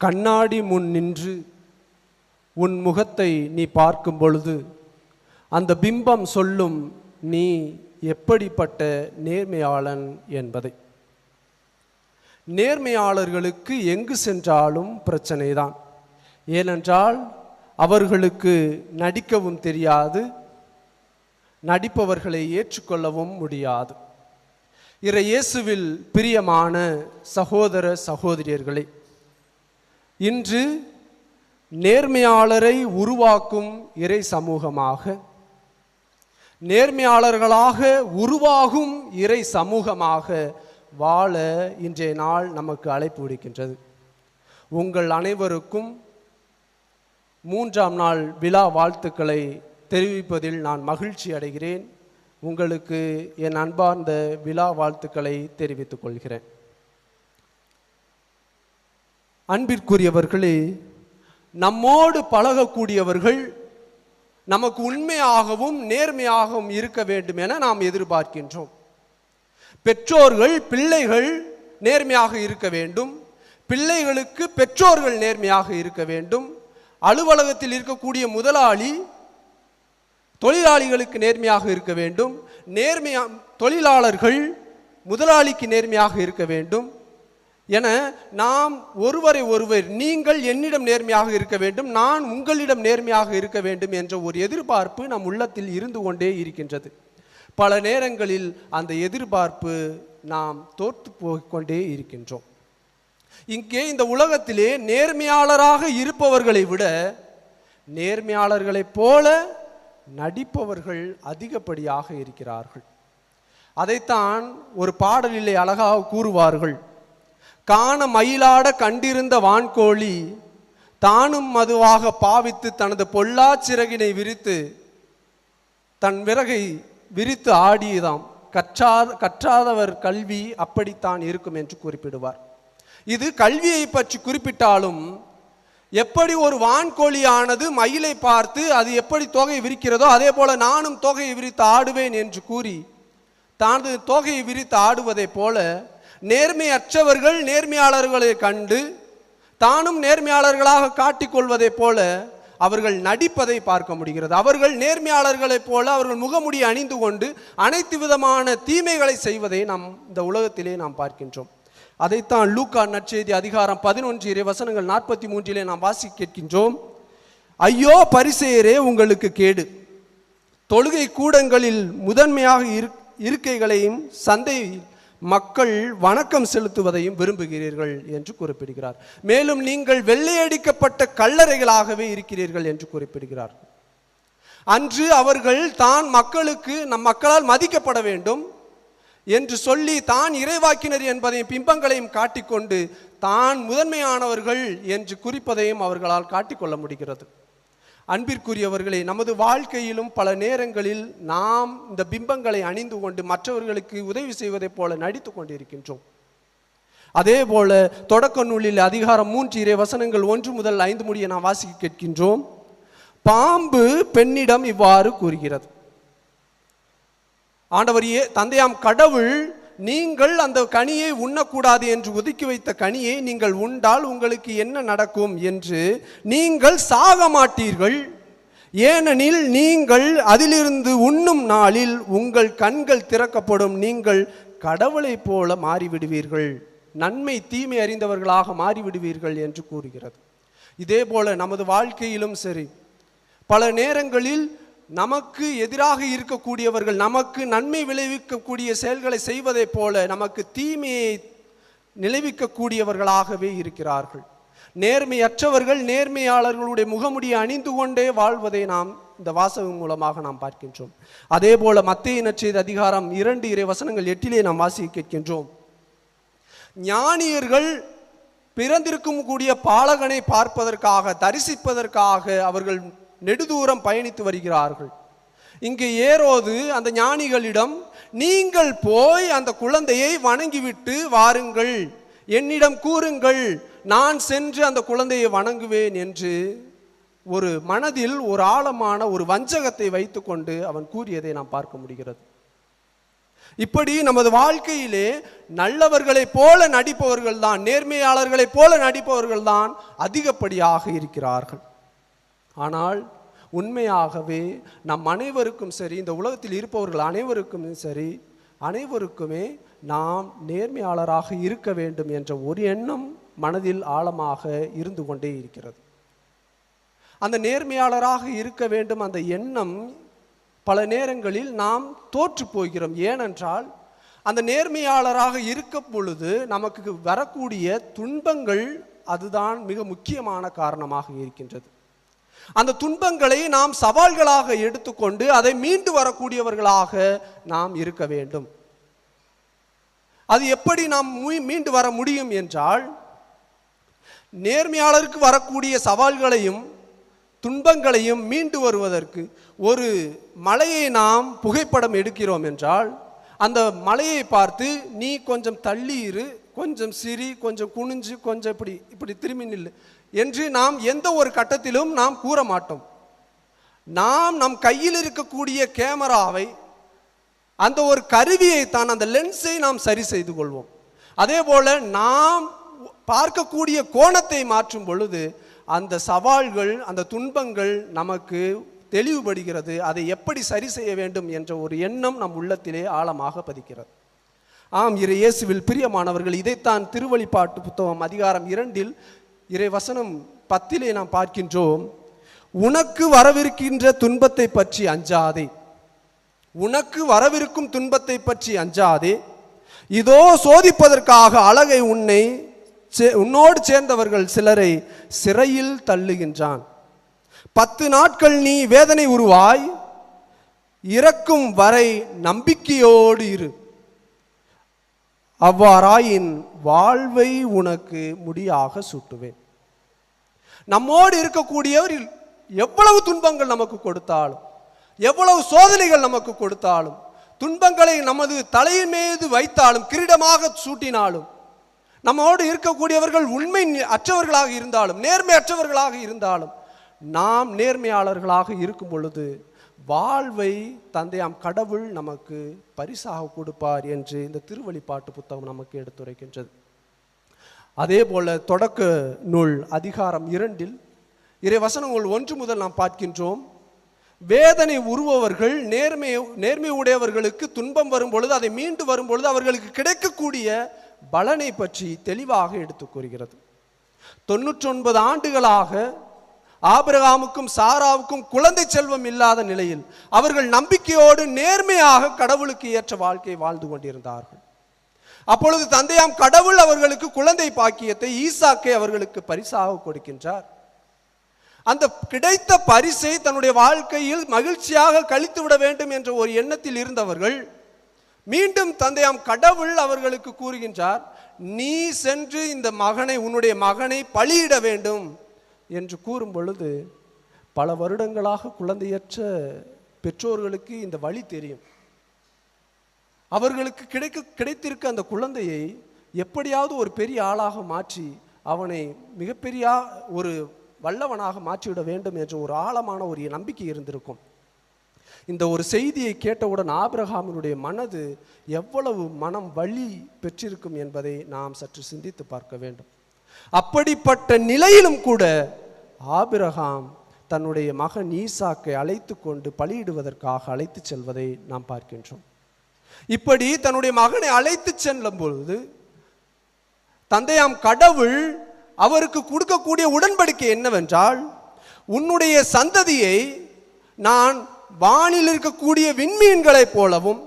கண்ணாடி முன் நின்று உன் முகத்தை நீ பார்க்கும் பொழுது அந்த பிம்பம் சொல்லும் நீ எப்படிப்பட்ட நேர்மையாளன் என்பதை. நேர்மையாளர்களுக்கு எங்கு சென்றாலும் பிரச்சனைதான். ஏனென்றால் அவர்களுக்கு நடிக்கவும் தெரியாது நடிப்பவர்களை ஏற்றுக்கொள்ளவும் முடியாது. இறை இயேசுவில் பிரியமான சகோதர சகோதரியர்களே இன்று நேர்மையாளரை உருவாக்கும் இறை சமூகமாக நேர்மையாளர்களாக உருவாகும் இறை சமூகமாக வாழ இன்றைய நாள் நமக்கு அழைப்பு விடுக்கின்றது. உங்கள் அனைவருக்கும் மூன்றாம் நாள் விழா வாழ்த்துக்களை தெரிவிப்பதில் நான் மகிழ்ச்சி அடைகிறேன். உங்களுக்கு என் அன்பார்ந்த விழா வாழ்த்துக்களை தெரிவித்துக் கொள்கிறேன். அன்பிற்குரியவர்களே நம்மோடு பழகக்கூடியவர்கள் நமக்கு உண்மையாகவும் நேர்மையாகவும் இருக்க வேண்டும் என நாம் எதிர்பார்க்கின்றோம். பெற்றோர்கள் பிள்ளைகள் நேர்மையாக இருக்க வேண்டும். பிள்ளைகளுக்கு பெற்றோர்கள் நேர்மையாக இருக்க வேண்டும். அலுவலகத்தில் இருக்கக்கூடிய முதலாளி தொழிலாளிகளுக்கு நேர்மையாக இருக்க வேண்டும். நேர்மையா தொழிலாளர்கள் முதலாளிக்கு நேர்மையாக இருக்க வேண்டும். என நாம் ஒருவரை ஒருவர் நீங்கள் என்னிடம் நேர்மையாக இருக்க வேண்டும் நான் உங்களிடம் நேர்மையாக இருக்க வேண்டும் என்ற ஒரு எதிர்பார்ப்பு நம் உள்ளத்தில் இருந்து கொண்டே இருக்கின்றது. பல நேரங்களில் அந்த எதிர்பார்ப்பு நாம் தோற்று போய்க்கொண்டே இருக்கின்றோம். இங்கே இந்த உலகத்திலே நேர்மையாளராக இருப்பவர்களை விட நேர்மையாளர்களைப் போல நடிப்பவர்கள் அதிகப்படியாக இருக்கிறார்கள். அதைத்தான் ஒரு பாடலிலே அழகாக கூறுவார்கள். காண மயிலாட கண்டிருந்த வான்கோழி தானும் மதுவாக பாவித்து தனது பொல்லா சிறகினை விரித்து தன் விறகை விரித்து ஆடியதாம். கற்றா கற்றாதவர் கல்வி அப்படித்தான் இருக்கும் என்று குறிப்பிடுவார். இது கல்வியை பற்றி குறிப்பிட்டாலும் எப்படி ஒரு வான்கோழியானது மயிலை பார்த்து அது எப்படி தொகையை விரிக்கிறதோ அதே போல நானும் தொகையை விரித்து ஆடுவேன் என்று கூறி தனது தொகையை விரித்து ஆடுவதைப் போல நேர்மையற்றவர்கள் நேர்மையாளர்களை கண்டு தானும் நேர்மையாளர்களாக காட்டிக்கொள்வதைப் போல அவர்கள் நடிப்பதை பார்க்க முடிகிறது. அவர்கள் நேர்மையாளர்களைப் போல அவர்கள் முகமுடி அணிந்து கொண்டு அனைத்து விதமான தீமைகளை செய்வதை நாம் இந்த உலகத்திலே நாம் பார்க்கின்றோம். அதைத்தான் லூக்கா நற்செய்தி அதிகாரம் பதினொன்று இரு வசனங்கள் நாற்பத்தி மூன்றிலே நாம் வாசி கேட்கின்றோம். ஐயோ பரிசெயரே உங்களுக்கு கேடு. தொழுகை கூடங்களில் முதன்மையாக இரு இருக்கைகளையும் சந்தையில் மக்கள் வணக்கம் செலுத்துவதையும் விரும்புகிறீர்கள் என்று குறிப்பிடுகிறார். மேலும் நீங்கள் வெள்ளையடிக்கப்பட்ட கல்லறைகளாகவே இருக்கிறீர்கள் என்று குறிப்பிடுகிறார். அன்று அவர்கள் தான் மக்களுக்கு நம் மக்களால் மதிக்கப்பட வேண்டும் என்று சொல்லி தான் இறைவாக்கினர் என்பதையும் பிம்பங்களையும் காட்டிக்கொண்டு தான் முதன்மையானவர்கள் என்று குறிப்பதையும் அவர்களால் காட்டிக்கொள்ள முடிகிறது. அன்பிற்குரியவர்களே நமது வாழ்க்கையிலும் பல நேரங்களில் நாம் இந்த பிம்பங்களை அணிந்து கொண்டு மற்றவர்களுக்கு உதவி செய்வதைப் போல நடித்து கொண்டிருக்கின்றோம். அதே போல தொடக்க நூலில் அதிகாரம் மூன்று இறை வசனங்கள் ஒன்று முதல் ஐந்து முடிய நாம் வாசிக்க கேட்கின்றோம். பாம்பு பெண்ணிடம் இவ்வாறு கூறுகிறது. ஆண்டவர் தந்தையாம் கடவுள் நீங்கள் அந்த கனியை உண்ணக்கூடாது என்று ஒதுக்கி வைத்த கனியை நீங்கள் உண்டால் உங்களுக்கு என்ன நடக்கும் என்று நீங்கள் சாக மாட்டீர்கள். ஏனெனில் நீங்கள் அதிலிருந்து உண்ணும் நாளில் உங்கள் கண்கள் திறக்கப்படும். நீங்கள் கடவுளைப் போல மாறிவிடுவீர்கள். நன்மை தீமை அறிந்தவர்களாக மாறிவிடுவீர்கள் என்று கூறுகிறது. இதே போல நமது வாழ்க்கையிலும் சரி. பல நேரங்களில் நமக்கு எதிராக இருக்கக்கூடியவர்கள் நமக்கு நன்மை விளைவிக்கக்கூடிய செயல்களை செய்வதைப் போல நமக்கு தீமையை நிலைவிக்கக்கூடியவர்களாகவே இருக்கிறார்கள். நேர்மையற்றவர்கள் நேர்மையாளர்களுடைய முகமுடியை அணிந்து கொண்டே வாழ்வதை நாம் இந்த வாசகம் மூலமாக நாம் பார்க்கின்றோம். அதே போல மத்திய நற்செய்தி அதிகாரம் இரண்டு இறை வசனங்கள் எட்டிலே நாம் வாசிக்க கேட்கின்றோம். ஞானியர்கள் பிறந்திருக்கும் கூடிய பாலகனை பார்ப்பதற்காக தரிசிப்பதற்காக அவர்கள் நெடுதூரம் பயணித்து வருகிறார்கள். இங்கு ஏறோது அந்த ஞானிகளிடம் நீங்கள் போய் அந்த குழந்தையை வணங்கிவிட்டு வாருங்கள். என்னிடம் கூறுங்கள். நான் சென்று அந்த குழந்தையை வணங்குவேன் என்று ஒரு மனதில் ஒரு ஆழமான ஒரு வஞ்சகத்தை வைத்துக்கொண்டு அவன் கூறியதை நாம் பார்க்க முடிகிறது. இப்படி நமது வாழ்க்கையிலே நல்லவர்களைப் போல நடிப்பவர்கள் தான் நேர்மையாளர்களைப் போல நடிப்பவர்கள் தான் அதிகப்படியாக இருக்கிறார்கள். ஆனால் உண்மையாகவே நம் அனைவருக்கும் சரி இந்த உலகத்தில் இருப்பவர்கள் அனைவருக்கும் சரி அனைவருக்குமே நாம் நேர்மையாளராக இருக்க வேண்டும் என்ற ஒரு எண்ணம் மனதில் ஆழமாக இருந்து கொண்டே இருக்கிறது. அந்த நேர்மையாளராக இருக்க வேண்டும் அந்த எண்ணம் பல நேரங்களில் நாம் தோற்று போகிறோம். ஏனென்றால் அந்த நேர்மையாளராக இருக்க பொழுது நமக்கு வரக்கூடிய துன்பங்கள் அதுதான் மிக முக்கியமான காரணமாக இருக்கின்றது. அந்த துன்பங்களை நாம் சவால்களாக எடுத்துக்கொண்டு அதை மீண்டு வரக்கூடியவர்களாக நாம் இருக்க வேண்டும். அது எப்படி நாம் மீண்டு வர முடியும் என்றால் நேர்மையாளருக்கு வரக்கூடிய சவால்களையும் துன்பங்களையும் மீண்டு வருவதற்கு ஒரு மலையை நாம் புகைப்படம் எடுக்கிறோம் என்றால் அந்த மலையை பார்த்து நீ கொஞ்சம் தள்ளி இரு கொஞ்சம் சிரி கொஞ்சம் குனிஞ்சு கொஞ்சம் இப்படி இப்படி திரும்பி நில்லு. என்று நாம் எந்த ஒரு கட்டத்திலும் நாம் கூற மாட்டோம். நாம் நம் கையில் இருக்கக்கூடிய கேமராவை அந்த ஒரு கருவியை தான் அந்த லென்ஸை நாம் சரி செய்து கொள்வோம். அதே போல் நாம் பார்க்கக்கூடிய கோணத்தை மாற்றும் பொழுது அந்த சவால்கள் அந்த துன்பங்கள் நமக்கு தெளிவுபடுகிறது. அதை எப்படி சரி செய்ய வேண்டும் என்ற ஒரு எண்ணம் நம் உள்ளத்திலே ஆழமாக பதிக்கிறது. ஆம் இறை இயேசுவில் பிரியமானவர்கள் இதைத்தான் திருவழிப்பாட்டு புத்தகம் அதிகாரம் இரண்டில் இறை வசனம் பத்திலே நாம் பார்க்கின்றோம். உனக்கு வரவிருக்கின்ற துன்பத்தை பற்றி அஞ்சாதே. உனக்கு வரவிருக்கும் துன்பத்தை பற்றி அஞ்சாதே. இதோ சோதிப்பதற்காக அழகை உன்னை சே- உன்னோடு சேர்ந்தவர்கள் சிலரை சிறையில் தள்ளுகின்றான். பத்து நாட்கள் நீ வேதனை உருவாய் இறக்கும் வரை நம்பிக்கையோடு இரு. அவ்வாறாயின் வாழ்வை உனக்கு முடியாக சூட்டுவேன். நம்மோடு இருக்கக்கூடியவர் எவ்வளவு துன்பங்கள் நமக்கு கொடுத்தாலும் எவ்வளவு சோதனைகள் நமக்கு கொடுத்தாலும் துன்பங்களை நமது தலையின் மீது வைத்தாலும் கிரீடமாக சூட்டினாலும் நம்மோடு இருக்கக்கூடியவர்கள் உண்மை அற்றவர்களாக இருந்தாலும் நேர்மை அற்றவர்களாக இருந்தாலும் நாம் நேர்மையாளர்களாக இருக்கும் பொழுது வாழ்வை தந்தையாம் கடவுள் நமக்கு பரிசாக கொடுப்பார் என்று இந்த திருவழிப்பாட்டு புத்தகம் நமக்கு எடுத்துரைக்கின்றது. அதே போல தொடக்க நூல் அதிகாரம் இரண்டில் இறை வசனங்கள் ஒன்று முதல் நாம் பார்க்கின்றோம். வேதனை உருவவர்கள் நேர்மை நேர்மை உடையவர்களுக்கு துன்பம் வரும் பொழுது அதை மீண்டு வரும் பொழுது அவர்களுக்கு கிடைக்கக்கூடிய பலனை பற்றி தெளிவாக எடுத்துக் கூறுகிறது. தொண்ணூற்றொன்பது ஆண்டுகளாக ஆபிரகாமுக்கும் சாராவுக்கும் குழந்தை செல்வம் இல்லாத நிலையில் அவர்கள் நம்பிக்கையோடு நேர்மையாக கடவுளுக்கு ஏற்ற வாழ்க்கை வாழ்ந்து கொண்டிருந்தார்கள். அப்பொழுது தந்தையாம் கடவுள் அவர்களுக்கு குழந்தை பாக்கியத்தை ஈசாக்கை அவர்களுக்கு பரிசாக கொடுக்கின்றார். அந்த கிடைத்த பரிசை தன்னுடைய வாழ்க்கையில் மகிழ்ச்சியாக கழித்து விட வேண்டும் என்ற ஒரு எண்ணத்தில் இருந்தவர்கள் மீண்டும் தந்தையாம் கடவுள் அவர்களுக்கு கூறுகின்றார் நீ சென்று இந்த மகனை உன்னுடைய மகனை பலியிட வேண்டும். என்று கூறும் பொழுது பல வருடங்களாக குழந்தையற்ற பெற்றோர்களுக்கு இந்த வழி தெரியும். அவர்களுக்கு கிடைக்க கிடைத்திருக்க அந்த குழந்தையை எப்படியாவது ஒரு பெரிய ஆளாக மாற்றி அவனை மிகப்பெரிய ஒரு வல்லவனாக மாற்றிவிட வேண்டும் என்ற ஒரு ஆழமான ஒரு நம்பிக்கை இருந்திருக்கும். இந்த ஒரு செய்தியை கேட்டவுடன் ஆபிரகாமினுடைய மனது எவ்வளவு மனம் வழி பெற்றிருக்கும் என்பதை நாம் சற்று சிந்தித்து பார்க்க வேண்டும். அப்படிப்பட்ட நிலையிலும் கூட ஆபிரகாம் தன்னுடைய மகன் ஈசாக்கை அழைத்து கொண்டு பலியிடுவதற்காக அழைத்து செல்வதை நாம் பார்க்கின்றோம். இப்படி தன்னுடைய மகனை அழைத்து செல்லும் பொழுது தந்தையாம் கடவுள் அவருக்கு கொடுக்கக்கூடிய உடன்படிக்கை என்னவென்றால் உன்னுடைய சந்ததியை நான் வானில் இருக்கக்கூடிய விண்மீன்களைப் போலவும்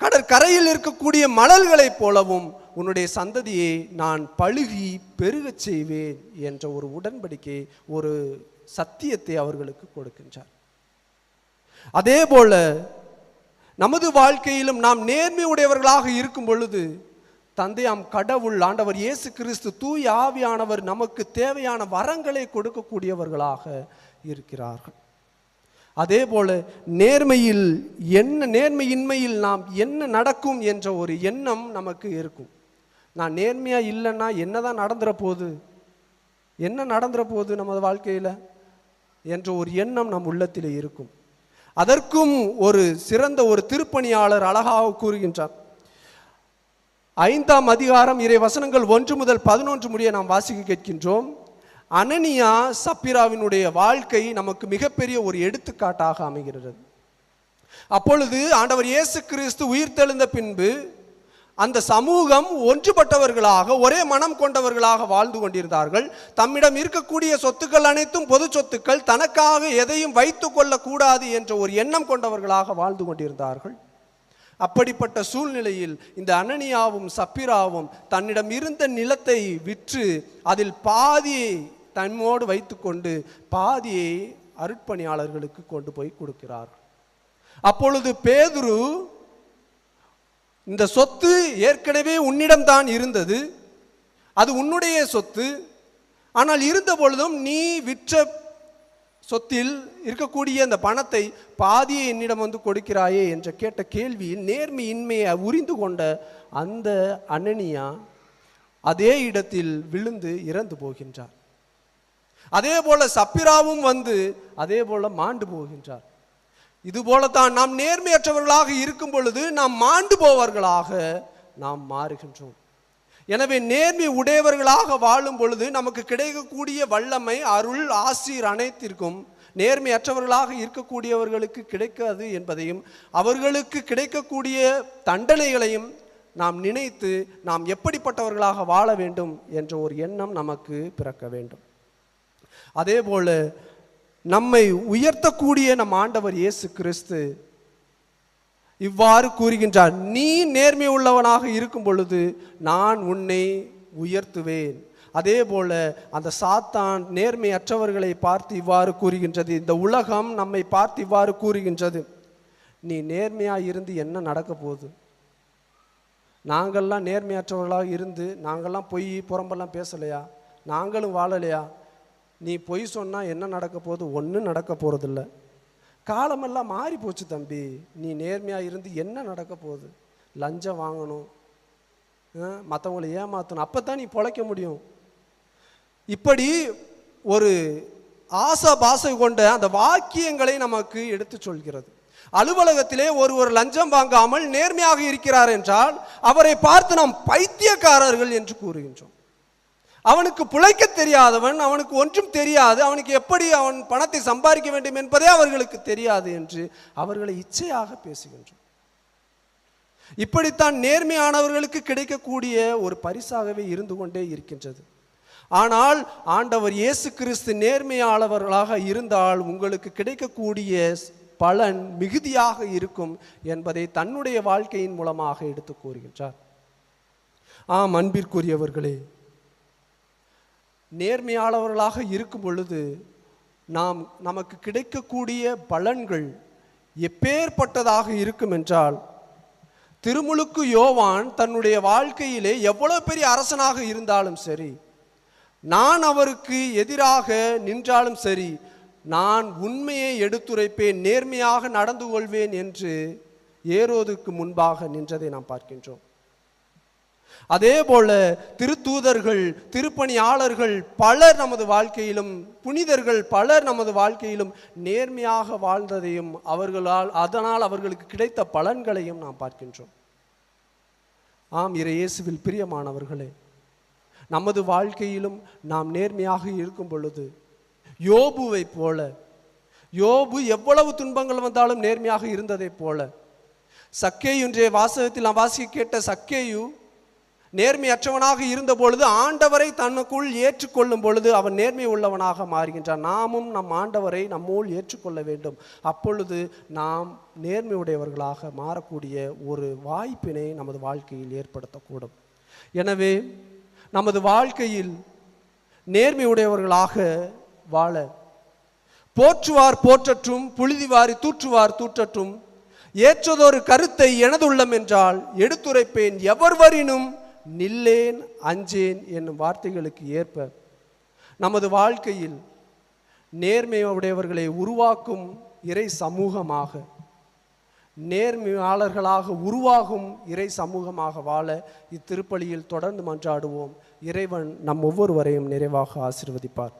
கடற்கரையில் இருக்கக்கூடிய மணல்களைப் போலவும் உன்னுடைய சந்ததியை நான் பழுகி பெருகச் செய்வேன் என்ற ஒரு உடன்படிக்கை ஒரு சத்தியத்தை அவர்களுக்கு கொடுக்கின்றார். அதே போல நமது வாழ்க்கையிலும் நாம் நேர்மை உடையவர்களாக இருக்கும் பொழுது தந்தையாம் கடவுள் ஆண்டவர் இயேசு கிறிஸ்து தூய் ஆவியானவர் நமக்கு தேவையான வரங்களை கொடுக்கக்கூடியவர்களாக இருக்கிறார்கள். அதே போல நேர்மையில் என்ன நேர்மையின்மையில் நாம் என்ன நடக்கும் என்ற ஒரு எண்ணம் நமக்கு இருக்கும். நான் நேர்மையாக இல்லைன்னா என்னதான் நடந்துற போகுது? என்ன நடந்துற போகுது நமது வாழ்க்கையில்? என்ற ஒரு எண்ணம் நம் உள்ளத்தில் இருக்கும். அதற்கும் ஒரு சிறந்த ஒரு திருப்பணியாளர் அழகாக கூறுகின்றார். ஐந்தாம் அதிகாரம் இறை வசனங்கள் ஒன்று முதல் பதினொன்று முடிய நாம் வாசிக்க கேட்கின்றோம். அனனியா சப்பிராவினுடைய வாழ்க்கை நமக்கு மிகப்பெரிய ஒரு எடுத்துக்காட்டாக அமைகிறது. அப்பொழுது ஆண்டவர் இயேசு கிறிஸ்து உயிர்த்தெழுந்த பின்பு அந்த சமூகம் ஒன்றுபட்டவர்களாக ஒரே மனம் கொண்டவர்களாக வாழ்ந்து கொண்டிருந்தார்கள். தம்மிடம் இருக்கக்கூடிய சொத்துக்கள் அனைத்தும் பொது சொத்துக்கள் தனக்காக எதையும் வைத்துக் கொள்ளக்கூடாது என்ற ஒரு எண்ணம் கொண்டவர்களாக வாழ்ந்து கொண்டிருந்தார்கள். அப்படிப்பட்ட சூழ்நிலையில் இந்த அனனியாவும் சப்பிராவும் தன்னிடம் இருந்த நிலத்தை விற்று அதில் பாதியை தன்னோடு வைத்துக்கொண்டு பாதியை அருட்பணியாளர்களுக்கு கொண்டு போய் கொடுக்கிறார் அப்பொழுது பேதுரு இந்த சொத்து ஏற்கனவே உன்னிடம்தான் இருந்தது. அது உன்னுடைய சொத்து. ஆனால் இருந்த பொழுதும் நீ விற்ற சொத்தில் இருக்கக்கூடிய அந்த பணத்தை பாதியை என்னிடம் வந்து கொடுக்கிறாயே என்ற கேட்ட கேள்வியில் நேர்மையின்மையை உரிந்து கொண்ட அந்த அனனியா அதே இடத்தில் விழுந்து இறந்து போகின்றார். அதே போல சப்பிராவும் வந்து அதே போல மாண்டு போகின்றார். இதுபோலத்தான் நாம் நேர்மையற்றவர்களாக இருக்கும் பொழுது நாம் மாண்டு போவர்களாக நாம் மாறுகின்றோம். எனவே நேர்மை உடையவர்களாக வாழும் பொழுது நமக்கு கிடைக்கக்கூடிய வல்லமை அருள் ஆசிர் அனைத்திற்கும் நேர்மையற்றவர்களாக இருக்கக்கூடியவர்களுக்கு கிடைக்காது என்பதையும் அவர்களுக்கு கிடைக்கக்கூடிய தண்டனைகளையும் நாம் நினைத்து நாம் எப்படிப்பட்டவர்களாக வாழ வேண்டும் என்ற ஒரு எண்ணம் நமக்கு பிறக்க வேண்டும். அதே போல் நம்மை உயர்த்தக்கூடிய நம் ஆண்டவர் இயேசு கிறிஸ்து இவ்வாறு கூறுகின்றார் நீ நேர்மை உள்ளவனாக இருக்கும் பொழுது நான் உன்னை உயர்த்துவேன். அதே போல அந்த சாத்தான் நேர்மையற்றவர்களை பார்த்து இவ்வாறு கூறுகின்றது இந்த உலகம் நம்மை பார்த்து இவ்வாறு கூறுகின்றது. நீ நேர்மையாக இருந்து என்ன நடக்க போகுது? நாங்கள்லாம் நேர்மையற்றவர்களாக இருந்து நாங்கள்லாம் பொய் புறம்பெல்லாம் பேசலையா? நாங்களும் வாழலையா? நீ பொய் சொன்னால் என்ன நடக்க போகுது? ஒன்றும் நடக்க போகிறதில்ல காலமெல்லாம் மாறி போச்சு தம்பி. நீ நேர்மையாக இருந்து என்ன நடக்க போகுது? லஞ்சம் வாங்கணும். மற்றவங்களை ஏமாற்றணும் அப்போ தான் நீ பொழைக்க முடியும். இப்படி ஒரு ஆசை பாசை கொண்ட அந்த வாக்கியங்களை நமக்கு எடுத்து சொல்கிறது. அலுவலகத்திலே ஒருவர் லஞ்சம் வாங்காமல் நேர்மையாக இருக்கிறார் என்றால் அவரை பார்த்து நாம் பைத்தியக்காரர்கள் என்று கூறுகின்றோம். அவனுக்கு பிழைக்க தெரியாதவன் அவனுக்கு ஒன்றும் தெரியாது அவனுக்கு எப்படி அவன் பணத்தை சம்பாதிக்க வேண்டும் என்பதே அவர்களுக்கு தெரியாது என்று அவர்களை இச்சையாக பேசுகின்றோம். இப்படித்தான் நேர்மையானவர்களுக்கு கிடைக்கக்கூடிய ஒரு பரிசாகவே இருந்து கொண்டே இருக்கின்றது. ஆனால் ஆண்டவர் இயேசு கிறிஸ்து நேர்மையாளவர்களாக இருந்தால் உங்களுக்கு கிடைக்கக்கூடிய பலன் மிகுதியாக இருக்கும் என்பதை தன்னுடைய வாழ்க்கையின் மூலமாக எடுத்து கூறுகின்றார். ஆம் அன்பிற்குரியவர்களே நேர்மையாளவர்களாக இருக்கும் பொழுது நாம் நமக்கு கிடைக்கக்கூடிய பலன்கள் எப்பேற்பட்டதாக இருக்கும் என்றால் திருமுழுக்கு யோவான் தன்னுடைய வாழ்க்கையிலே எவ்வளோ பெரிய அரசனாக இருந்தாலும் சரி நான் அவருக்கு எதிராக நின்றாலும் சரி நான் உண்மையை எடுத்துரைப்பேன் நேர்மையாக நடந்து கொள்வேன் என்று ஏரோதுக்கு முன்பாக நின்றதை நாம் பார்க்கின்றோம். அதே போல திருத்தூதர்கள் திருப்பணியாளர்கள் பலர் நமது வாழ்க்கையிலும் புனிதர்கள் பலர் நமது வாழ்க்கையிலும் நேர்மையாக வாழ்ந்ததையும் அவர்களால் அதனால் அவர்களுக்கு கிடைத்த பலன்களையும் நாம் பார்க்கின்றோம். ஆம் இறை இயேசுவில் பிரியமானவர்களே நமது வாழ்க்கையிலும் நாம் நேர்மையாக இருக்கும் பொழுது யோபுவை போல யோபு எவ்வளவு துன்பங்கள் வந்தாலும் நேர்மையாக இருந்ததைப் போல சக்கேயுன்றைய வாசகத்தில் நாம் வாசிக்க கேட்ட சக்கேயு நேர்மையற்றவனாக இருந்த பொழுது ஆண்டவரை தனக்குள் ஏற்றுக்கொள்ளும் பொழுது அவன் நேர்மை உள்ளவனாக மாறுகின்றான். நாமும் நம் ஆண்டவரை நம்மோல் ஏற்றுக்கொள்ள வேண்டும். அப்பொழுது நாம் நேர்மையுடையவர்களாக மாறக்கூடிய ஒரு வாய்ப்பினை நமது வாழ்க்கையில் ஏற்படுத்தக்கூடும். எனவே நமது வாழ்க்கையில் நேர்மையுடையவர்களாக வாழ போற்றுவார் போற்றற்றும் புழுதிவாரி தூற்றுவார் தூற்றற்றும் ஏற்றதொரு கருத்தை எனதுள்ளம் என்றால் எடுத்துரைப்பேன் எவர்வரினும் நில்லேன் அஞ்சேன் என்னும் வார்த்தைகளுக்கு ஏற்ப நமது வாழ்க்கையில் நேர்மையுடையவர்களை உருவாக்கும் இறை சமூகமாக நேர்மையாளர்களாக உருவாகும் இறை சமூகமாக வாழ இத்திருப்பலியில் தொடர்ந்து மன்றாடுவோம். இறைவன் நம் ஒவ்வொருவரையும் நிறைவாக ஆசிர்வதிப்பார்.